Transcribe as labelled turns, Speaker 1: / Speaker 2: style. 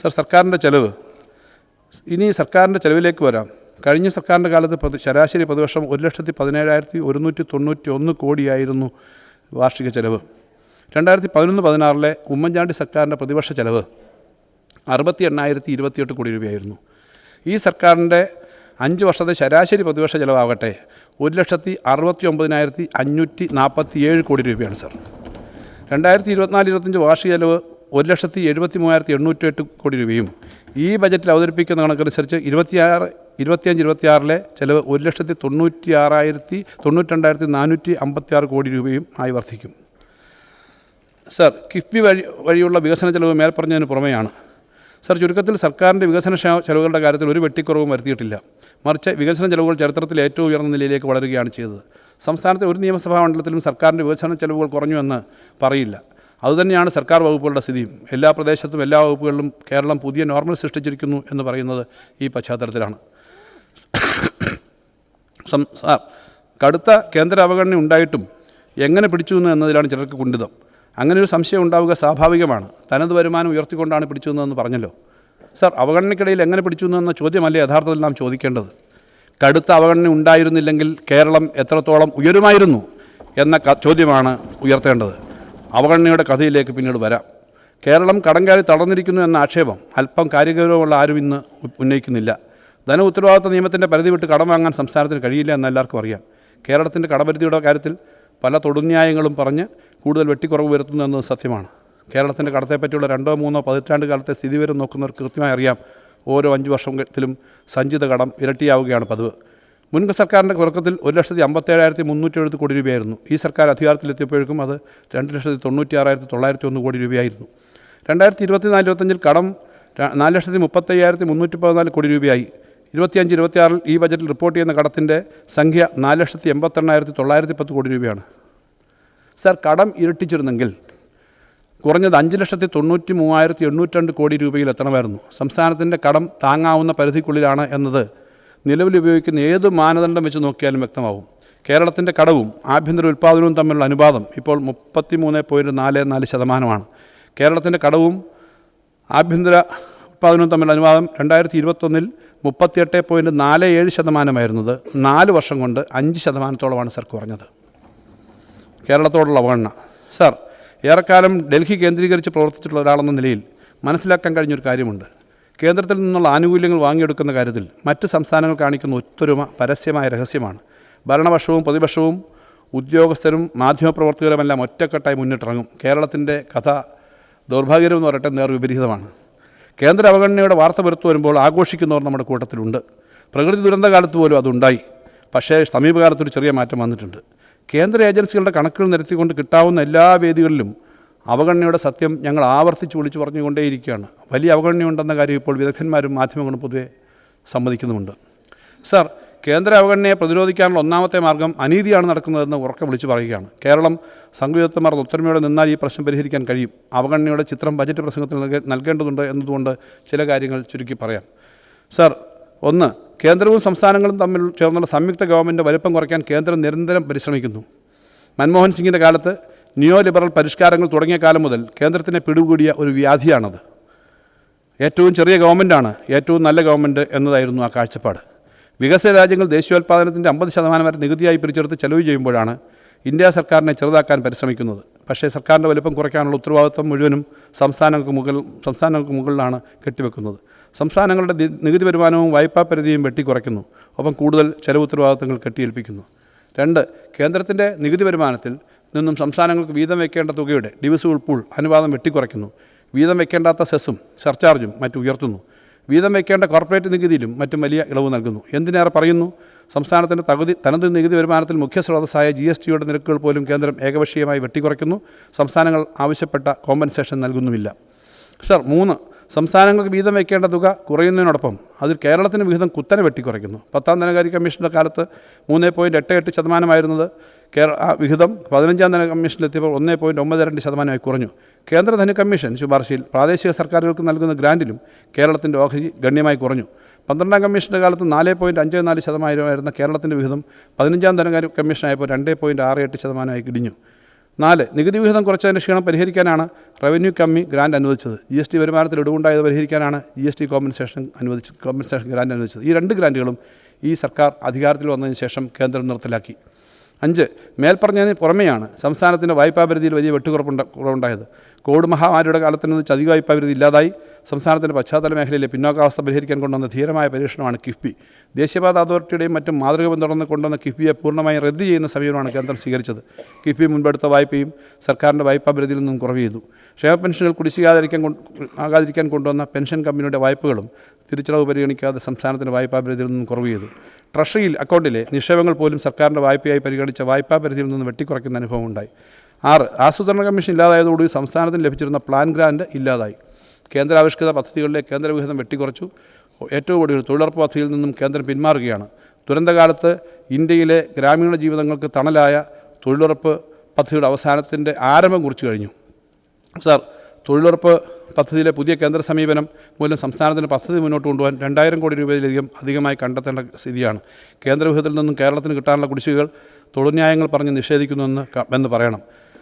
Speaker 1: Sir സർക്കാരിന്റെ ചിലവ്. ഇനി സർക്കാരിന്റെ ചിലവിലേക്ക് വരാം. കഴിഞ്ഞ സർക്കാരിന്റെ കാലത്ത് ശരാശരി പ്രതിവർഷം ഒരു ലക്ഷത്തി പതിനേഴായിരത്തി ഒരുന്നൂറ്റി തൊണ്ണൂറ്റി ഒന്ന് കോടിയായിരുന്നു വാർഷിക ചെലവ്. രണ്ടായിരത്തി പതിനൊന്ന് പതിനാറിലെ ഉമ്മൻചാണ്ടി സർക്കാരിന്റെ പ്രതിവർഷ ചിലവ് അറുപത്തി എണ്ണായിരത്തി ഇരുപത്തിയെട്ട് കോടി രൂപയായിരുന്നു. ഈ സർക്കാരിന്റെ അഞ്ച് വർഷത്തെ ശരാശരി പ്രതിവർഷ ചിലവാകട്ടെ ഒരു ലക്ഷത്തി അറുപത്തി ഒമ്പതിനായിരത്തി അഞ്ഞൂറ്റി നാൽപ്പത്തി ഏഴ് കോടി രൂപയാണ് സർ. രണ്ടായിരത്തി ഇരുപത്തിനാല് ഇരുപത്തഞ്ച് വാർഷിക ചെലവ് ഒരു ലക്ഷത്തി എഴുപത്തി മൂവായിരത്തി എണ്ണൂറ്റി എട്ട് കോടി രൂപയും ഈ ബജറ്റിൽ അവതരിപ്പിക്കുന്ന കണക്കനുസരിച്ച് ഇരുപത്തിയാറ് ഇരുപത്തിയഞ്ച് ഇരുപത്തിയാറിലെ ചെലവ് ഒരു ലക്ഷത്തി തൊണ്ണൂറ്റി ആറായിരത്തി തൊണ്ണൂറ്റിരണ്ടായിരത്തി നാനൂറ്റി അമ്പത്തി ആറ് കോടി രൂപയും ആയി വർദ്ധിക്കും. സർ കിഫ്ബി വഴി വഴിയുള്ള വികസന ചെലവ് മേൽപ്പറഞ്ഞതിന് പുറമെയാണ്. സർ ചുരുക്കത്തിൽ സർക്കാരിന്റെ വികസന ചിലവുകളുടെ കാര്യത്തിൽ ഒരു വെട്ടിക്കുറവും വരുത്തിയിട്ടില്ല. മറിച്ച് വികസന ചെലവുകൾ ചരിത്രത്തിൽ ഏറ്റവും ഉയർന്ന നിലയിലേക്ക് വളരുകയാണ് ചെയ്തത്. സംസ്ഥാനത്തെ ഒരു നിയമസഭാ മണ്ഡലത്തിലും സർക്കാരിന്റെ വികസന ചെലവുകൾ കുറഞ്ഞു എന്ന് പറയില്ല. അതുതന്നെയാണ് സർക്കാർ വകുപ്പുകളുടെ സ്ഥിതിയും. എല്ലാ പ്രദേശത്തും എല്ലാ വകുപ്പുകളിലും കേരളം പുതിയ നോർമൽ സൃഷ്ടിച്ചിരിക്കുന്നു എന്ന് പറയുന്നത് ഈ പശ്ചാത്തലത്തിലാണ്. കടുത്ത കേന്ദ്ര അവഗണന ഉണ്ടായിട്ടും എങ്ങനെ പിടിച്ചു എന്ന് എന്നതിലാണ് ചിലർക്ക് കുണ്ടിതം അങ്ങനെ ഒരു സംശയം ഉണ്ടാവുക സ്വാഭാവികമാണ്. തനത് വരുമാനം ഉയർത്തിക്കൊണ്ടാണ് പിടിച്ചു എന്നതെന്ന് പറഞ്ഞല്ലോ. സർ അവഗണനയ്ക്കിടയിൽ എങ്ങനെ പിടിച്ചു എന്ന ചോദ്യമല്ലേ യഥാർത്ഥത്തിൽ നാം ചോദിക്കേണ്ടത്? കടുത്ത അവഗണന ഉണ്ടായിരുന്നില്ലെങ്കിൽ കേരളം എത്രത്തോളം ഉയരുമായിരുന്നു എന്ന ചോദ്യമാണ് ഉയർത്തേണ്ടത്. അവഗണനയുടെ കഥയിലേക്ക് പിന്നീട് വരാം. കേരളം കടം തടഞ്ഞിരിക്കുന്നു എന്ന ആക്ഷേപം അല്പം കാര്യഗൗരവമുള്ള ആരും ഇന്ന് ഉന്നയിക്കുന്നില്ല. ധന ഉത്തരവാദിത്ത നിയമത്തിന്റെ പരിധി വിട്ട് കടം വാങ്ങാൻ സംസ്ഥാനത്തിന് കഴിയില്ല എന്ന് എല്ലാവർക്കും അറിയാം. കേരളത്തിന്റെ കടപരിധിയുടെ കാര്യത്തിൽ പല തൊടുന്യായങ്ങളും പറഞ്ഞ് കൂടുതൽ വെട്ടിക്കുറവ് വരുത്തുന്നു എന്നത് സത്യമാണ്. കേരളത്തിന്റെ കടത്തെപ്പറ്റിയുള്ള രണ്ടോ മൂന്നോ പതിറ്റാണ്ട് കാലത്തെ സ്ഥിതി വരെ നോക്കുന്നവർക്ക് കൃത്യമായി അറിയാം. ഓരോ അഞ്ച് വർഷത്തിലും സഞ്ചിത കടം ഇരട്ടിയാവുകയാണ് പതിവ്. മുൻ സർക്കാരിന്റെ തുടക്കത്തിൽ ഒരു ലക്ഷത്തി അമ്പത്തേഴായിരത്തി മുന്നൂറ്റി എഴുപത് കോടി രൂപയായിരുന്നു. ഈ സർക്കാർ അധികാരത്തിലെത്തിയപ്പോഴേക്കും അത് രണ്ട് ലക്ഷത്തി തൊണ്ണൂറ്റി ആറായിരത്തി തൊള്ളായിരത്തി ഒന്ന് കോടി രൂപയായിരുന്നു. രണ്ടായിരത്തി ഇരുപത്തിനാല് ഇരുപത്തഞ്ചിൽ കടം നാല് ലക്ഷത്തി മുപ്പത്തയ്യായിരത്തി മുന്നൂറ്റി പതിനാല് കോടി രൂപയായി. ഇരുപത്തിയഞ്ച് ഇരുപത്തിയാറിൽ ഈ ബജറ്റിൽ റിപ്പോർട്ട് ചെയ്യുന്ന കടത്തിന്റെ സംഖ്യ നാല് ലക്ഷത്തി എൺപത്തെണ്ണായിരത്തി തൊള്ളായിരത്തി പത്ത് കോടി രൂപയാണ്. സാർ കടം ഇരട്ടിച്ചിരുന്നെങ്കിൽ കുറഞ്ഞത് അഞ്ച് ലക്ഷത്തി തൊണ്ണൂറ്റി മൂവായിരത്തി എണ്ണൂറ്റി രണ്ട് കോടി രൂപയിൽ എത്തണമായിരുന്നു. സംസ്ഥാനത്തിന്റെ കടം താങ്ങാവുന്ന പരിധിക്കുള്ളിലാണ് എന്നത് നിലവിൽ ഉപയോഗിക്കുന്ന ഏത് മാനദണ്ഡം വെച്ച് നോക്കിയാലും വ്യക്തമാകും കേരളത്തിന്റെ കടവും ആഭ്യന്തര ഉൽപ്പാദനവും തമ്മിലുള്ള അനുപാതം ഇപ്പോൾ മുപ്പത്തി മൂന്ന് പോയിന്റ് നാല് നാല് ശതമാനമാണ്. കേരളത്തിന്റെ കടവും ആഭ്യന്തര ഉൽപ്പാദനവും തമ്മിലുള്ള അനുപാതം രണ്ടായിരത്തി ഇരുപത്തൊന്നിൽ മുപ്പത്തിയെട്ട് പോയിന്റ് നാല് ഏഴ് ശതമാനമായിരുന്നത്. നാല് വർഷം കൊണ്ട് അഞ്ച് ശതമാനത്തോളമാണ് സർ കുറഞ്ഞത്. കേരളത്തോടുള്ള അവഗണന. സർ ഏറെക്കാലം ഡൽഹി കേന്ദ്രീകരിച്ച് പ്രവർത്തിച്ചിട്ടുള്ള ഒരാളെന്ന നിലയിൽ മനസ്സിലാക്കാൻ കഴിഞ്ഞൊരു കാര്യമുണ്ട്. കേന്ദ്രത്തിൽ നിന്നുള്ള ആനുകൂല്യങ്ങൾ വാങ്ങിയെടുക്കുന്ന കാര്യത്തിൽ മറ്റ് സംസ്ഥാനങ്ങൾ കാണിക്കുന്ന ഒത്തൊരുമ പരസ്യമായ രഹസ്യമാണ്. ഭരണപക്ഷവും പ്രതിപക്ഷവും ഉദ്യോഗസ്ഥരും മാധ്യമപ്രവർത്തകരുമെല്ലാം ഒറ്റക്കെട്ടായി മുന്നിട്ടിറങ്ങും. കേരളത്തിന്റെ കഥ ദൗർഭാഗ്യമെന്ന് പറയട്ടെ നേർ വിപരീതമാണ്. കേന്ദ്ര അവഗണനയുടെ വാർത്ത പുറത്തു വരുമ്പോൾ ആഘോഷിക്കുന്നവർ നമ്മുടെ കൂട്ടത്തിലുണ്ട്. പ്രകൃതി ദുരന്തകാലത്ത് പോലും അതുണ്ടായി. പക്ഷേ സമീപകാലത്തൊരു ചെറിയ മാറ്റം വന്നിട്ടുണ്ട്. കേന്ദ്ര ഏജൻസികളുടെ കണക്കുകൾ നിരത്തിക്കൊണ്ട് കിട്ടാവുന്ന എല്ലാ വേദികളിലും അവഗണനയുടെ സത്യം ഞങ്ങൾ ആവർത്തിച്ച് വിളിച്ചു പറഞ്ഞുകൊണ്ടേയിരിക്കുകയാണ്. വലിയ അവഗണനയുണ്ടെന്ന കാര്യം ഇപ്പോൾ വിദഗ്ധന്മാരും മാധ്യമങ്ങളും പൊതുവെ സമ്മതിക്കുന്നുമുണ്ട്. സർ കേന്ദ്ര അവഗണനയെ പ്രതിരോധിക്കാനുള്ള ഒന്നാമത്തെ മാർഗം അനീതിയാണ് നടക്കുന്നതെന്ന് ഉറക്കെ വിളിച്ചു പറയുകയാണ്. കേരളം സംഘയുക്തമാർന്ന ഒത്തൊരുമയോടെ നിന്നാൽ ഈ പ്രശ്നം പരിഹരിക്കാൻ കഴിയും. അവഗണനയുടെ ചിത്രം ബജറ്റ് പ്രസംഗത്തിൽ നൽകേണ്ടതുണ്ട് എന്നതുകൊണ്ട് ചില കാര്യങ്ങൾ ചുരുക്കി പറയാം. സർ ഒന്ന് കേന്ദ്രവും സംസ്ഥാനങ്ങളും തമ്മിൽ ചേർന്നുള്ള സംയുക്ത ഗവൺമെന്റ് വലിപ്പം കുറയ്ക്കാൻ കേന്ദ്രം നിരന്തരം പരിശ്രമിക്കുന്നു. മൻമോഹൻ സിംഗിന്റെ കാലത്ത് നിയോ ലിബറൽ പരിഷ്കാരങ്ങൾ തുടങ്ങിയ കാലം മുതൽ കേന്ദ്രത്തിനെ പിടികൂടിയ ഒരു വ്യാധിയാണത്. ഏറ്റവും ചെറിയ ഗവൺമെന്റാണ് ഏറ്റവും നല്ല ഗവൺമെന്റ് എന്നതായിരുന്നു ആ കാഴ്ചപ്പാട്. വികസിത രാജ്യങ്ങൾ ദേശീയോൽപാദനത്തിന്റെ അമ്പത് ശതമാനം വരെ നികുതിയായി പിരിച്ചെടുത്ത് ചെലവ് ചെയ്യുമ്പോഴാണ് ഇന്ത്യ സർക്കാരിനെ ചെറുതാക്കാൻ പരിശ്രമിക്കുന്നത്. പക്ഷേ സർക്കാരിന്റെ വലിപ്പം കുറയ്ക്കാനുള്ള ഉത്തരവാദിത്വം മുഴുവനും സംസ്ഥാനങ്ങൾക്ക് മുകളിൽ സംസ്ഥാനങ്ങൾക്ക് മുകളിലാണ് കെട്ടിവെക്കുന്നത്. സംസ്ഥാനങ്ങളുടെ നികുതി വരുമാനവും വായ്പാ പരിധിയും വെട്ടിക്കുറയ്ക്കുന്നു ഒപ്പം കൂടുതൽ ചെലവ് ഉത്തരവാദിത്തങ്ങൾ കെട്ടിയേൽപ്പിക്കുന്നു. രണ്ട് കേന്ദ്രത്തിന്റെ നികുതി വരുമാനത്തിൽ നിന്നും സംസ്ഥാനങ്ങൾക്ക് വീതം വയ്ക്കേണ്ട തുകയുടെ ഡിവിസിബിൾ പൂൾ അനുപാതം വെട്ടിക്കുറയ്ക്കുന്നു. വീതം വയ്ക്കേണ്ടാത്ത സെസ്സും സർചാർജും മറ്റും ഉയർത്തുന്നു. വീതം വയ്ക്കേണ്ട കോർപ്പറേറ്റ് നികുതിയിലും മറ്റും വലിയ ഇളവ് നൽകുന്നു. എന്തിനേറെ പറയുന്നു? സംസ്ഥാനത്തിന്റെ തകുതി തനത് നികുതി വരുമാനത്തിൽ മുഖ്യ സ്രോതസ്സായ ജി എസ് ടിയുടെ നിരക്കുകൾ പോലും കേന്ദ്രം ഏകപക്ഷീയമായി വെട്ടിക്കുറയ്ക്കുന്നു. സംസ്ഥാനങ്ങൾ ആവശ്യപ്പെട്ട കോമ്പൻസേഷൻ നൽകുന്നുമില്ല. സർ മൂന്ന് സംസ്ഥാനങ്ങൾക്ക് വീതം വയ്ക്കേണ്ട തുക കുറയുന്നതിനോടൊപ്പം അതിൽ കേരളത്തിന് വിഹിതം കുത്തനെ വെട്ടിക്കുറയ്ക്കുന്നു. പത്താം ധനകാര്യ കമ്മീഷന്റെ കാലത്ത് മൂന്ന് പോയിന്റ് എട്ട് എട്ട് ശതമാനമായിരുന്നത് കേരള വിഹിതം പതിനഞ്ചാം ധന കമ്മീഷനിലെത്തിയപ്പോൾ ഒന്ന് പോയിന്റ് ഒമ്പത് രണ്ട് ശതമാനമായി കുറഞ്ഞു. കേന്ദ്ര ധന കമ്മീഷൻ ശുപാർശയിൽ പ്രാദേശിക സർക്കാരുകൾക്ക് നൽകുന്ന ഗ്രാന്റിലും കേരളത്തിന്റെ ഓഹരി ഗണ്യമായി കുറഞ്ഞു. പന്ത്രണ്ടാം കമ്മീഷന്റെ കാലത്ത് നാല് പോയിന്റ് അഞ്ച് നാല് ശതമാനമായിരുന്ന കേരളത്തിന്റെ വിഹിതം പതിനഞ്ചാം ധനകാര്യ കമ്മീഷനായപ്പോൾ രണ്ട് പോയിന്റ് ആറ് എട്ട് ശതമാനമായി ഇടിഞ്ഞു. നാല് നികുതി വിഹിതം കുറച്ചതിന്റെ ക്ഷീണം പരിഹരിക്കാനാണ് റവന്യൂ കമ്മി ഗ്രാൻഡ് അനുവദിച്ചത്. ജി എസ് ടി വരുമാനത്തിൽ ഇടിവുണ്ടായത് പരിഹരിക്കാനാണ് ജി എസ് ടി കോമ്പൻസേഷൻ അനുവദിച്ചത് കോമ്പൻസേഷൻ ഗ്രാൻഡ് അനുവദിച്ചത്. ഈ രണ്ട് ഗ്രാന്റുകളും ഈ സർക്കാർ അധികാരത്തിൽ വന്നതിന് ശേഷം കേന്ദ്രം നിർത്തലാക്കി. അഞ്ച് മേൽപ്പറഞ്ഞതിന് പുറമെയാണ് സംസ്ഥാനത്തിന്റെ വായ്പാ പരിധിയിൽ വലിയ വെട്ടുകുറപ്പുണ്ട കുറവുണ്ടായത്. കോവിഡ് മഹാമാരിയുടെ കാലത്ത് നിന്ന് ചതി വായ്പാ പരിധി ഇല്ലാതായി. സംസ്ഥാനത്തിന്റെ പശ്ചാത്തല മേഖലയിലെ പിന്നോക്കാവസ്ഥ പരിഹരിക്കാൻ കൊണ്ടുവന്ന ധീരമായ പരീക്ഷണമാണ് കിഫ്ബി. ദേശീയപാത അതോറിറ്റിയുടെയും മറ്റും മാതൃക പിന്തുടർന്ന് കൊണ്ടുവന്ന കിഫ്ബിയെ പൂർണമായും റദ്ദ് ചെയ്യുന്ന സമീപനമാണ് കേന്ദ്രം സ്വീകരിച്ചത്. കിഫ്ബി മുൻപെടുത്ത വായ്പയും സർക്കാരിന്റെ വായ്പാ പരിധിയിൽ നിന്നും കുറവ് ചെയ്തു. ക്ഷേമ പെൻഷനുകൾ കുടിശ്ശികാതിരിക്കാൻ ആകാതിരിക്കാൻ കൊണ്ടുവന്ന പെൻഷൻ കമ്പനിയുടെ വായ്പകളും തിരിച്ചടവ് പരിഗണിക്കാതെ സംസ്ഥാനത്തിന്റെ വായ്പാ പരിധിയിൽ നിന്നും കുറവ് ചെയ്തു. ട്രഷറിയിൽ അക്കൗണ്ടിലെ നിക്ഷേപങ്ങൾ പോലും സർക്കാരിന്റെ വായ്പയായി പരിഗണിച്ച വായ്പാ പരിധിയിൽ നിന്ന് വെട്ടിക്കുറയ്ക്കുന്ന അനുഭവം ഉണ്ടായി. ആറ് ആസൂത്രണ കമ്മീഷൻ ഇല്ലാതായതോടുകൂടി സംസ്ഥാനത്തിന് ലഭിച്ചിരുന്ന പ്ലാൻ ഗ്രാൻഡ് ഇല്ലാതായി. കേന്ദ്രാവിഷ്കൃത പദ്ധതികളിലെ കേന്ദ്രവിഹിതം വെട്ടിക്കുറച്ചു. ഏറ്റവും ഒടുവിൽ തൊഴിലുറപ്പ് പദ്ധതിയിൽ നിന്നും കേന്ദ്രം പിന്മാറുകയാണ്. ദുരന്തകാലത്ത് ഇന്ത്യയിലെ ഗ്രാമീണ ജീവിതങ്ങൾക്ക് തണലായ തൊഴിലുറപ്പ് പദ്ധതിയുടെ അവസാനത്തിന്റെ ആരംഭം കുറിച്ചു കഴിഞ്ഞു. സാർ തൊഴിലുറപ്പ് പദ്ധതിയിലെ പുതിയ കേന്ദ്ര സമീപനം മൂലം സംസ്ഥാനത്തിന് പദ്ധതി മുന്നോട്ട് കൊണ്ടുപോകാൻ രണ്ടായിരം കോടി രൂപയിലധികം അധികമായി കണ്ടെത്തേണ്ട സ്ഥിതിയാണ്. കേന്ദ്രവിഹിതത്തിൽ നിന്നും കേരളത്തിന് കിട്ടാനുള്ള കുടിശ്ശികകൾ തൊഴിൽന്യായങ്ങൾ പറഞ്ഞ് നിഷേധിക്കുന്നുവെന്ന് എന്ന് പറയണം.